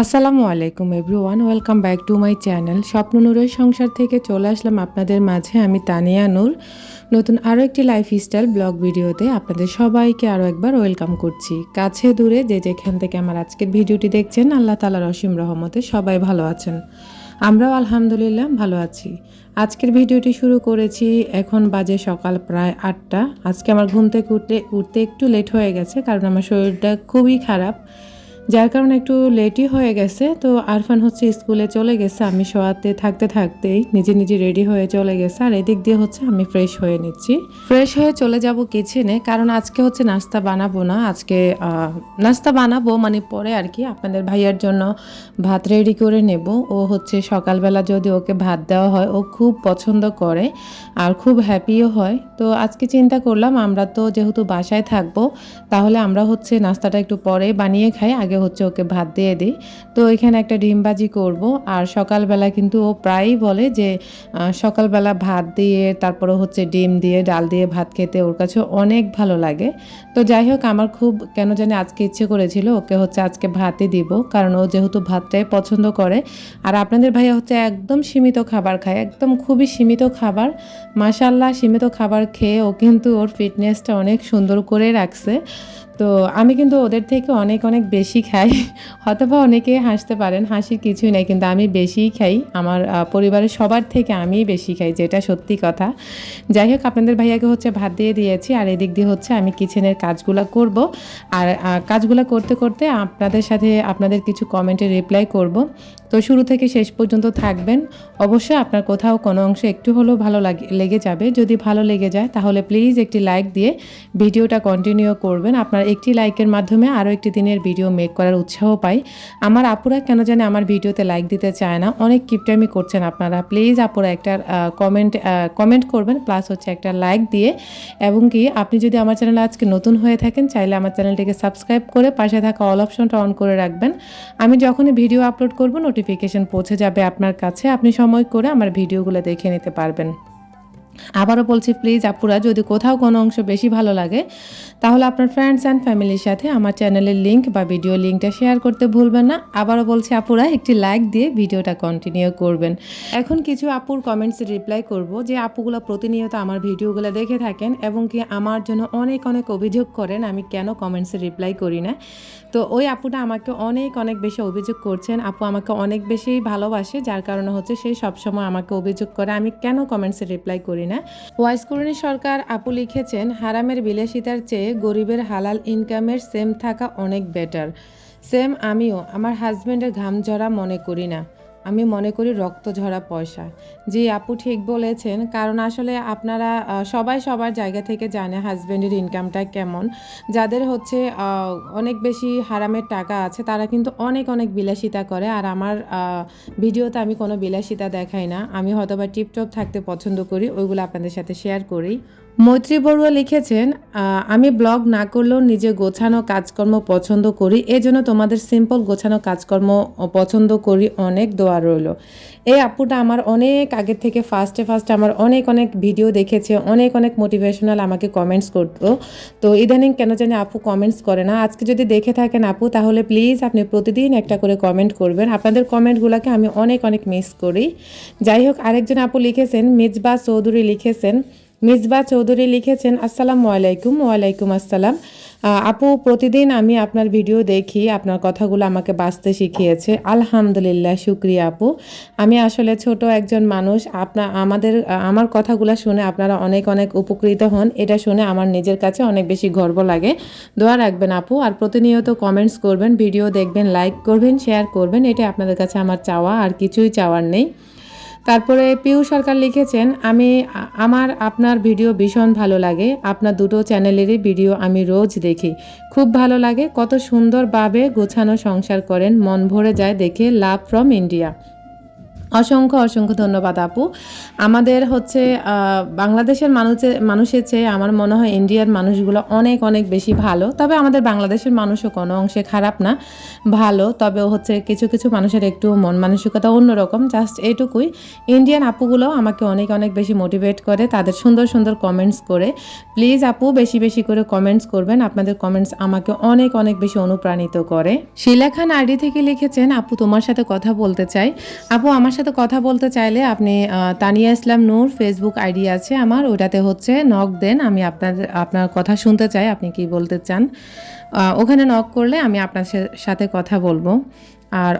আসসালামু আলাইকুম everyone, welcome back to my channel. স্বপ্ন নূরের সংসার থেকে চলে আসলাম আপনাদের মাঝে। আমি তানিয়া নূর। নতুন আরও একটি লাইফস্টাইল ব্লগ ভিডিওতে আপনাদের সবাইকে আরও একবার ওয়েলকাম করছি। কাছে দূরে যে যেখান থেকে আমার আজকের ভিডিওটি দেখছেন, আল্লাহ তালার অসীম রহমতে সবাই ভালো আছেন। আমরাও আলহামদুলিল্লাহ ভালো আছি। আজকের ভিডিওটি শুরু করেছি, এখন বাজে সকাল প্রায় আটটা। আজকে আমার ঘুম থেকে উঠতে উঠতে একটু লেট হয়ে গেছে, কারণ আমার শরীরটা খুবই খারাপ। যার কারণে একটু লেটই হয়ে গেছে, তো আরফান হচ্ছে স্কুলে চলে গেছে, আমি শোয়াতে থাকতে থাকতেই নিজে নিজে রেডি হয়ে চলে গেছে, আর এদিক দিয়ে হচ্ছে আমি ফ্রেশ হয়ে নিচ্ছি। ফ্রেশ হয়ে চলে যাব কিচেনে, কারণ আজকে হচ্ছে নাস্তা বানাবো না, আজকে নাস্তা বানাবো মানে পরে আর কি, আপনাদের ভাইয়ার জন্য ভাত রেডি করে নেব, ও হচ্ছে সকালবেলা যদি ওকে ভাত দেওয়া হয়, ও খুব পছন্দ করে, আর খুব হ্যাপিও হয়, তো আজকে চিন্তা করলাম আমরা তো যেহেতু বাসায় থাকব, তাহলে আমরা হচ্ছে নাস্তাটা একটু পরে বানিয়ে খাই, আগে হচ্ছে ওকে ভাত দিয়ে দিই। তো এখানে একটা ডিম ভাজি করব আর সকালবেলা কিন্তু ও প্রায়ই বলে যে সকালবেলা ভাত দিয়ে, তারপরে হচ্ছে ডিম দিয়ে, ডাল দিয়ে ভাত খেতে ওর কাছে অনেক ভালো লাগে। তো যাই হোক, আমার খুব কেন জানি আজকে ইচ্ছে করেছিল ওকে হচ্ছে আজকে ভাতই দিব, কারণ ও যেহেতু ভাতটাই পছন্দ করে। আর আপনাদের ভাইয়া হচ্ছে একদম সীমিত খাবার খায়, একদম খুবই সীমিত খাবার। মাসাল্লাহ সীমিত খাবার খেয়ে ও কিন্তু ওর ফিটনেসটা অনেক সুন্দর করে রাখছে। তো আমি কিন্তু ওদের থেকে অনেক অনেক বেশি খাই। হয়তোবা অনেকে হাসতে পারেন, হাসির কিছুই নেই, কিন্তু আমি বেশিই খাই। আমার পরিবারের সবার থেকে আমিই বেশি খাই, যেটা সত্যি কথা। যাই হোক, আপনাদের ভাইয়াকে হচ্ছে ভাত দিয়ে দিয়েছি, আর এদিক দিয়ে হচ্ছে আমি কিচেনের কাজগুলো করব। আর কাজগুলো করতে করতে আপনাদের সাথে আপনাদের কিছু কমেন্টে রিপ্লাই করব। তো শুরু থেকে শেষ পর্যন্ত থাকবেন। অবশ্যই আপনার কোথাও কোনো অংশে একটু হলেও ভালো লাগে, লেগে যাবে। যদি ভালো লেগে যায়, তাহলে প্লিজ একটি লাইক দিয়ে ভিডিওটা কন্টিনিউ করবেন। আপনার একটি লাইকের মাধ্যমে আরও একটি দিনের ভিডিও মেক করার উৎসাহ পাই। আমার আপুরা কেন জানে আমার ভিডিওতে লাইক দিতে চায় না। অনেক কিপটামি করছেন আপনারা। প্লিজ আপুরা একটা কমেন্ট কমেন্ট করবেন প্লাস হচ্ছে একটা লাইক দিয়ে। এবং কি, আপনি যদি আমার চ্যানেলে আজকে নতুন হয়ে থাকেন, চাইলে আমার চ্যানেলটিকে সাবস্ক্রাইব করে পাশে থাকা অল অপশনটা অন করে রাখবেন। আমি যখনই ভিডিও আপলোড করব নোটিফিকেশন পৌঁছে যাবে আপনার কাছে। আপনি সময় করে আমার ভিডিওগুলো দেখে নিতে পারবেন। আবারও বলছি প্লিজ আপুরা, যদি কোথাও কোনো অংশ বেশি ভালো লাগে, তাহলে আপনার ফ্রেন্ডস অ্যান্ড ফ্যামিলির সাথে আমার চ্যানেলের লিঙ্ক বা ভিডিও লিঙ্কটা শেয়ার করতে ভুলবেন না। আবারও বলছি, আপুরা, একটি লাইক দিয়ে ভিডিওটা কন্টিনিউ করবেন। এখন কিছু আপুর কমেন্টসে রিপ্লাই করব যে, আপুগুলো প্রতিনিয়ত আমার ভিডিওগুলো দেখে থাকেন এবং কি আমার জন্য অনেক অনেক অভিযোগ করেন। আমি কেন কমেন্টসে রিপ্লাই করি না? তো ওই আপুটা আমাকে অনেক অনেক বেশি অভিযোগ করছেন। আপু আমাকে অনেক বেশি ভালোবাসে, যার কারণে হচ্ছে সে সবসময় আমাকে অভিযোগ করে। আমি কেন কমেন্টসে রিপ্লাই করি না? ওয়াইস করুণী সরকার আপু লিখেছেন, হারামের বিলাসিতার চেয়ে গরিবের হালাল ইনকামের সেম থাকা অনেক বেটার সেম আমিও, আমার হাজব্যান্ডের ঘাম ঝরা মনে করি না। আমি মনে করি রক্ত ঝরা পয়সা। জি, আপু ঠিক বলেছেন, কারণ আসলে আপনারা সবাই সবার জায়গা থেকে জানে হাজব্যান্ডের ইনকামটা কেমন। যাদের হচ্ছে অনেক বেশি হারামের টাকা আছে, তারা কিন্তু অনেক অনেক বিলাসিতা করে। আর আমার ভিডিওতে আমি কোনো বিলাসিতা দেখাই না। আমি হয়তোবা টিপটপ থাকতে পছন্দ করি, ওইগুলো আপনাদের সাথে শেয়ার করি। মৈত্রী বড়ুয়া লিখেছেন আমি ব্লগ না করলেও নিজে গোছানো কাজকর্ম পছন্দ করি। এজন্য তোমাদের সিম্পল গোছানো কাজকর্ম পছন্দ করি। অনেক দোয়া রইল। এই আপুটা আমার অনেক আগে থেকে ফার্স্টে ফার্স্টে আমার অনেক অনেক ভিডিও দেখেছে, অনেক অনেক মোটিভেশনাল আমাকে কমেন্টস করতো। তো ইদানিং কেন জানি আপু কমেন্টস করে না। আজকে যদি দেখে থাকেন আপু, তাহলে প্লিজ আপনি প্রতিদিন একটা করে কমেন্ট করবেন। আপনাদের কমেন্টগুলোকে আমি অনেক অনেক মিস করি। যাই হোক, আরেকজন আপু লিখেছেন, মিজবা চৌধুরী লিখেছেন মিসবা চৌধুরী লিখেছেন, আসসালামু আলাইকুম, ওয়ালাইকুম আসসালাম। আপু, প্রতিদিন আমি আপনার ভিডিও দেখি, আপনার কথাগুলো আমাকে বাঁচতে শিখিয়েছে। আলহামদুলিল্লাহ, শুক্রিয়া আপু। আমি আসলে ছোট একজন মানুষ আপনার আমাদের, আমার কথাগুলো শুনে আপনারা অনেক অনেক উপকৃত হন। এটা শুনে আমার নিজের কাছে অনেক বেশি গর্ব লাগে। দোয়া রাখবেন আপু, আর প্রতিনিয়ত কমেন্টস করবেন, ভিডিও দেখবেন লাইক করবেন শেয়ার করবেন। এটা আপনাদের কাছে আমার চাওয়া, আর কিছুই চাওয়ার নেই। তারপরে পিউ সরকার লিখেছেন, আমি, আমার, আপনার ভিডিও ভীষণ ভালো লাগে। আপনার দুটো চ্যানেলেরই ভিডিও আমি রোজ দেখি। খুব ভালো লাগে। কত সুন্দরভাবে গোছানো সংসার করেন। মন ভরে যায় দেখে। Love from India. অসংখ্য অসংখ্য ধন্যবাদ আপু। আমাদের হচ্ছে বাংলাদেশের মানুষের মানুষের চেয়ে আমার মনে হয় ইন্ডিয়ার মানুষগুলো অনেক অনেক বেশি ভালো। তবে আমাদের বাংলাদেশের মানুষও কোনো অংশে খারাপ না, ভালো। তবে হচ্ছে কিছু কিছু মানুষের একটু মন মানসিকতা অন্যরকম। জাস্ট এটুকুই। ইন্ডিয়ান আপুগুলো আমাকে অনেক অনেক বেশি মোটিভেট করে, তাদের সুন্দর সুন্দর কমেন্টস করে। প্লিজ আপু, বেশি বেশি করে কমেন্টস করবেন। আপনাদের কমেন্টস আমাকে অনেক অনেক বেশি অনুপ্রাণিত করে। শিলা খান আইডি থেকে লিখেছেন, আপু, তোমার সাথে কথা বলতে চাই। আপু, আমার সাথে কথা বলতে চাইলে আপনি তানিয়া ইসলাম নূর ফেসবুক আইডি আছে আমার ওটাতে হচ্ছে নক দেন, আমি আপনার আপনার কথা শুনতে চাই, আপনি কি বলতে চান। ওখানে নক করলে আমি আপনার সাথে কথা বলব। আর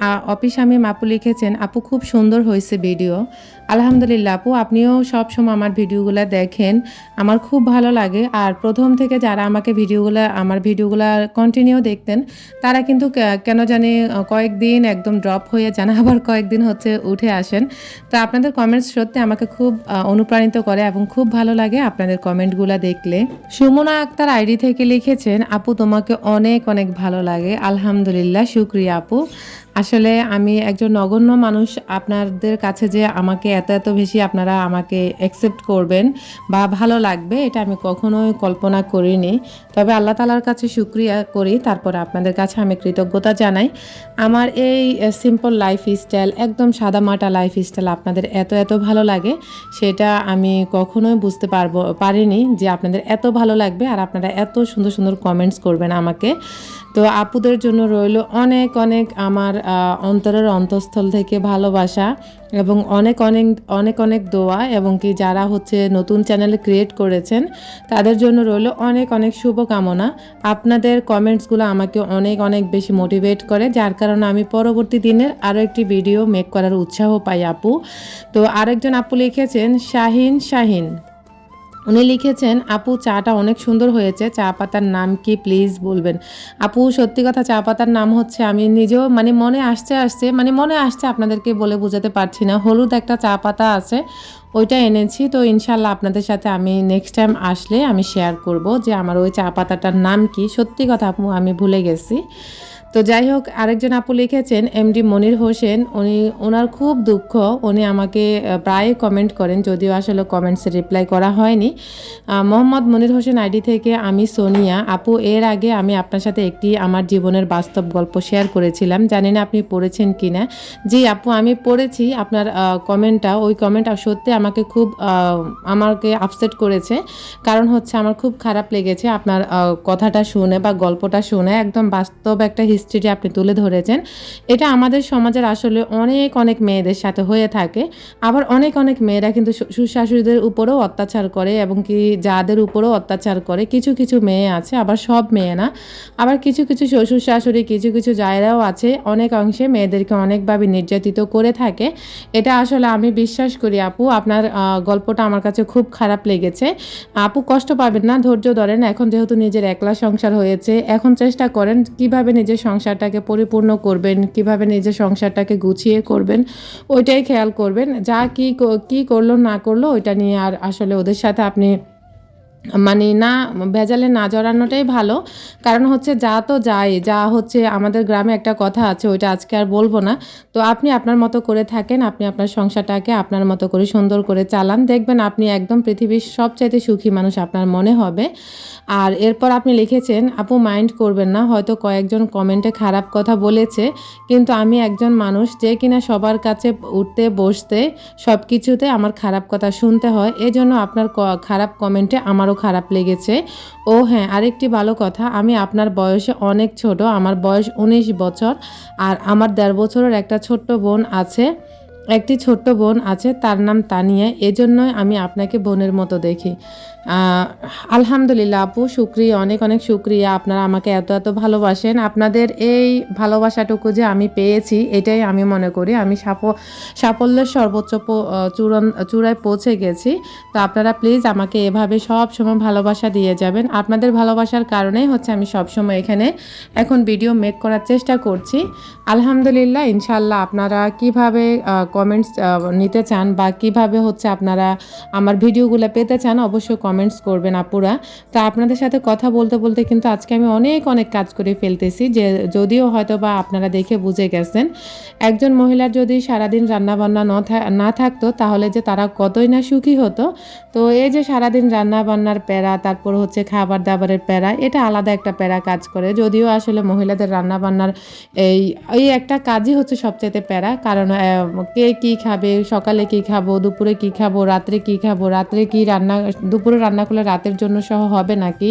আ- অফিস আপু লিখেছেন, আপু, খুব সুন্দর হয়েছে ভিডিও। আলহামদুলিল্লাহ, আপু, আপনিও সবসময় আমার ভিডিওগুলো দেখেন। আমার খুব ভালো লাগে। আর প্রথম থেকে যারা আমাকে ভিডিওগুলো, আমার ভিডিওগুলো কন্টিনিউ দেখতেন, তারা কিন্তু কেন জানি কয়েকদিন একদম ড্রপ হয়ে যান, আবার কয়েকদিন হচ্ছে উঠে আসেন। তো আপনাদের কমেন্টস সত্যি আমাকে খুব অনুপ্রাণিত করে এবং খুব ভালো লাগে আপনাদের কমেন্টগুলো দেখলে। সুমনা আক্তার আইডি থেকে লিখেছেন, আপু, তোমাকে অনেক অনেক ভালো লাগে। আলহামদুলিল্লাহ, শুক্রিয়া। আপু আসলে আমি একজন নগণ্য মানুষ, আপনাদের কাছে যে আমাকে এত এত বেশি আপনারা আমাকে অ্যাকসেপ্ট করবেন বা ভালো লাগবে, এটা আমি কখনোই কল্পনা করিনি। তবে আল্লাহ তালার কাছে শুক্রিয়া করি, তারপর আপনাদের কাছে আমি কৃতজ্ঞতা জানাই। আমার এই সিম্পল লাইফ স্টাইল একদম সাদামাটা লাইফ স্টাইল আপনাদের এত এত ভালো লাগে, সেটা আমি কখনোই বুঝতে পারব, পারিনি যে আপনাদের এত ভালো লাগবে আর আপনারা এত সুন্দর সুন্দর কমেন্টস করবেন আমাকে। তো আপুদের জন্য রইল অনেক অনেক আমার অন্তরের অন্তঃস্থল থেকে ভালোবাসা এবং অনেক অনেক অনেক অনেক দোয়া এবং কি যারা হচ্ছে নতুন চ্যানেল ক্রিয়েট করেছেন, তাদের জন্য রইল অনেক অনেক শুভকামনা। আপনাদের কমেন্টসগুলো আমাকে অনেক অনেক বেশি মোটিভেট করে, যার কারণে আমি পরবর্তী দিনের আরও একটি ভিডিও মেক করার উৎসাহ পাই আপু। তো আরেকজন আপু লিখেছেন, শাহিন শাহিন। উনি লিখেছেন, আপু, চাটা অনেক সুন্দর হয়েছে। চা পাতার নাম কি প্লিজ বলবেন? আপু, সত্যি কথা চা পাতার নাম হচ্ছে, আমি নিজেও মানে মনে আসছে আসছে মানে মনে আসছে আপনাদেরকে বলে বোঝাতে পারছি না। হলুদ একটা চা পাতা আছে, ওইটা এনেছি। তো ইনশাল্লাহ আপনাদের সাথে আমি নেক্সট টাইম আসলে আমি শেয়ার করব যে আমার ওই চা পাতাটার নাম কি। সত্যি কথা আপু, আমি ভুলে গেছি। তো যাই হোক, আরেকজন আপু লিখেছেন, এমডি মনির হোসেন, উনি, ওনার খুব দুঃখ, উনি আমাকে প্রায় কমেন্ট করেন, যদিও আসলে কমেন্টসে রিপ্লাই করা হয়নি। মোহাম্মদ মনির হোসেন আইডি থেকে আমি সোনিয়া। আপু, এর আগে আমি আপনার সাথে একটি আমার জীবনের বাস্তব গল্প শেয়ার করেছিলাম। জানি না আপনি পড়েছেন কি না জি আপু, আমি পড়েছি। আপনার কমেন্টটা ওই কমেন্টটা সত্যি আমাকে খুব আমাকে আপসেট করেছে। কারণ হচ্ছে আমার খুব খারাপ লেগেছে আপনার কথাটা শুনে বা গল্পটা শুনে। একদম বাস্তব একটা হিস্ট্রি আপনি তুলে ধরেছেন, এটা আমাদের সমাজের আসলে অনেক অনেক মেয়েদের সাথে হয়ে থাকে। আবার অনেক অনেক মেয়েরা কিন্তু শ্বশুর শাশুড়িদের উপরেও অত্যাচার করে এবং কি যাদের উপরেও অত্যাচার করে। কিছু কিছু মেয়ে আছে, আবার সব মেয়ে না। আবার কিছু কিছু শ্বশুর শাশুড়ি কিছু কিছু জায়গাও আছে। অনেক অংশে মেয়েদেরকে অনেকভাবে নির্যাতিত করে থাকে। এটা আসলে আমি বিশ্বাস করি, আপু। আপনার গল্পটা আমার কাছে খুব খারাপ লেগেছে। আপু, কষ্ট পাবেন না, ধৈর্য ধরেন। এখন যেহেতু নিজের একলা সংসার হয়েছে, এখন চেষ্টা করেন কীভাবে নিজের সংসারটাকে পরিপূর্ণ করবেন, কীভাবে নিজের সংসারটাকে গুছিয়ে করবেন, ওইটাই খেয়াল করবেন। যা কি ক- করল, না করল, ওইটা নিয়ে আর আসলে ওদের সাথে আপনি মানে না, ভেজালে না জড়ানোটাই ভালো। কারণ হচ্ছে যা তো যায়, যা হচ্ছে আমাদের গ্রামে একটা কথা আছে, ওইটা আজকে আর বলব না। তো আপনি আপনার মতো করে থাকেন, আপনি আপনার সংসারটাকে আপনার মতো করে সুন্দর করে চালান। দেখবেন আপনি একদম পৃথিবীর সবচাইতে সুখী মানুষ আপনার মনে হবে। আর এরপর আপনি লিখেছেন, আপু, মাইন্ড করবেন না, হয়তো কয়েকজন কমেন্টে খারাপ কথা বলেছে, কিন্তু আমি একজন মানুষ যে কিনা সবার কাছে উঠতে, বসতে সব কিছুতে আমার খারাপ কথা শুনতে হয়। এজন্য আপনার খারাপ কমেন্টে আমারও খারাপ লেগেছে। ও হ্যাঁ আরেকটি ভালো কথা, আমি আপনার বয়সে অনেক ছোট, আমার বয়স উনিশ বছর, আর আমার দেড় বছরের একটা ছোট্ট বোন আছে। একটি ছোট্ট বোন আছে, তার নাম তানিয়া। এজন্যই আমি আপনাকে বোনের মতো দেখি। আলহামদুলিল্লাহ আপু, শুক্রিয়া, অনেক অনেক শুক্রিয়া। আপনারা আমাকে এত এত ভালোবাসেন। আপনাদের এই ভালোবাসাটুকু যে আমি পেয়েছি, এটাই আমি মনে করি। আমি সাফ- সাফল্যের সর্বোচ্চ চূড়ান, চূড়ায় পৌঁছে গেছি। তো আপনারা প্লিজ আমাকে এভাবে সব সময় ভালোবাসা দিয়ে যাবেন। আপনাদের ভালোবাসার কারণেই হচ্ছে আমি সব সময় এখানে এখন ভিডিও মেক করার চেষ্টা করছি। আলহামদুলিল্লাহ ইনশাল্লাহ আপনারা কীভাবে কমেন্টস নিতে চান বা কীভাবে হচ্ছে আপনারা আমার ভিডিওগুলো পেতে চান অবশ্যই কমেন্টস করবেন আপুরা। তো আপনাদের সাথে কথা বলতে বলতে কিন্তু আজকে আমি অনেক অনেক কাজ করে ফেলতেছি যে যদিও হয়তো বা আপনারা দেখে বুঝে গেছেন। একজন মহিলার যদি সারাদিন রান্নাবান্না ন থাকতো তাহলে যে তারা কতই না সুখী হতো। তো এই যে সারাদিন রান্না বান্নার প্যারা তারপর হচ্ছে খাবার দাবারের প্যারা এটা আলাদা একটা প্যারা কাজ করে। যদিও আসলে মহিলাদের রান্না বান্নার এই এই একটা কাজই হচ্ছে সবচেয়ে প্যারা কারণ আহ, কে কি খাবে? সকালে কি খাব? দুপুরে কি খাব? রাত্রে কি খাব? রাত্রে কি রান্না, দুপুরে রান্না করলে রাতের জন্য সহ হবে নাকি?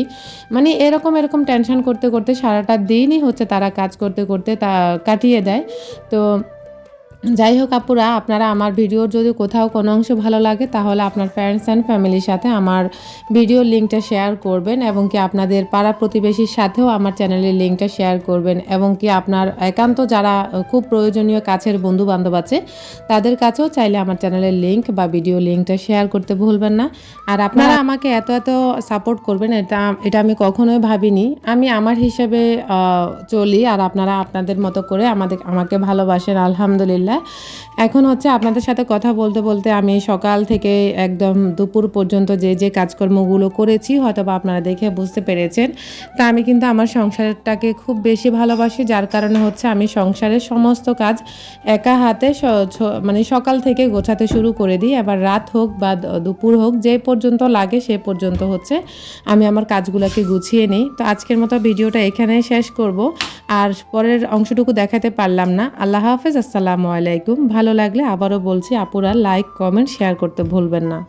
মানে এরকম এরকম টেনশন করতে করতে সারাটা দিনই হচ্ছে তারা কাজ করতে করতে তা, কাটিয়ে দেয়। তো যাই হোক আপুরা আপনারা আমার ভিডিওর যদি কোথাও কোনো অংশ ভালো লাগে তাহলে আপনার ফ্রেন্ডস অ্যান্ড ফ্যামিলির সাথে আমার ভিডিওর লিঙ্কটা শেয়ার করবেন এবং কি আপনাদের পাড়া প্রতিবেশীর সাথেও আমার চ্যানেলের লিঙ্কটা শেয়ার করবেন এবং কি আপনার একান্ত যারা খুব প্রয়োজনীয় কাছের বন্ধু বান্ধব আছে তাদের কাছেও চাইলে আমার চ্যানেলের লিঙ্ক বা ভিডিও লিঙ্কটা শেয়ার করতে ভুলবেন না। আর আপনারা আমাকে এত এত সাপোর্ট করবেন এটা এটা আমি কখনোই ভাবিনি। আমি আমার হিসেবে চলি আর আপনারা আপনাদের মতো করে আমাদের আমাকে ভালোবাসেন আলহামদুলিল্লাহ। এখন হচ্ছে আপনাদের সাথে কথা বলতে বলতে আমি সকাল থেকে একদম দুপুর পর্যন্ত যে যে কাজকর্মগুলো করেছি হয়তো বা আপনারা দেখে বুঝতে পেরেছেন। তা আমি কিন্তু আমার সংসারটাকে খুব বেশি ভালোবাসি, যার কারণে হচ্ছে আমি সংসারের সমস্ত কাজ একা হাতে মানে সকাল থেকে গোছাতে শুরু করে দিই। এবার রাত হোক বা দুপুর হোক, যে পর্যন্ত লাগে সে পর্যন্ত হচ্ছে আমি আমার কাজগুলোকে গুছিয়ে নিই। তো আজকের মতো ভিডিওটা এখানে শেষ করব। আর পরের অংশটুকু দেখাতে পারলাম না। আল্লাহ হাফেজ, আসসালামু আলাইকুম। ভালো লাগলে আবারও বলছি আপুরা লাইক কমেন্ট শেয়ার করতে ভুলবেন না।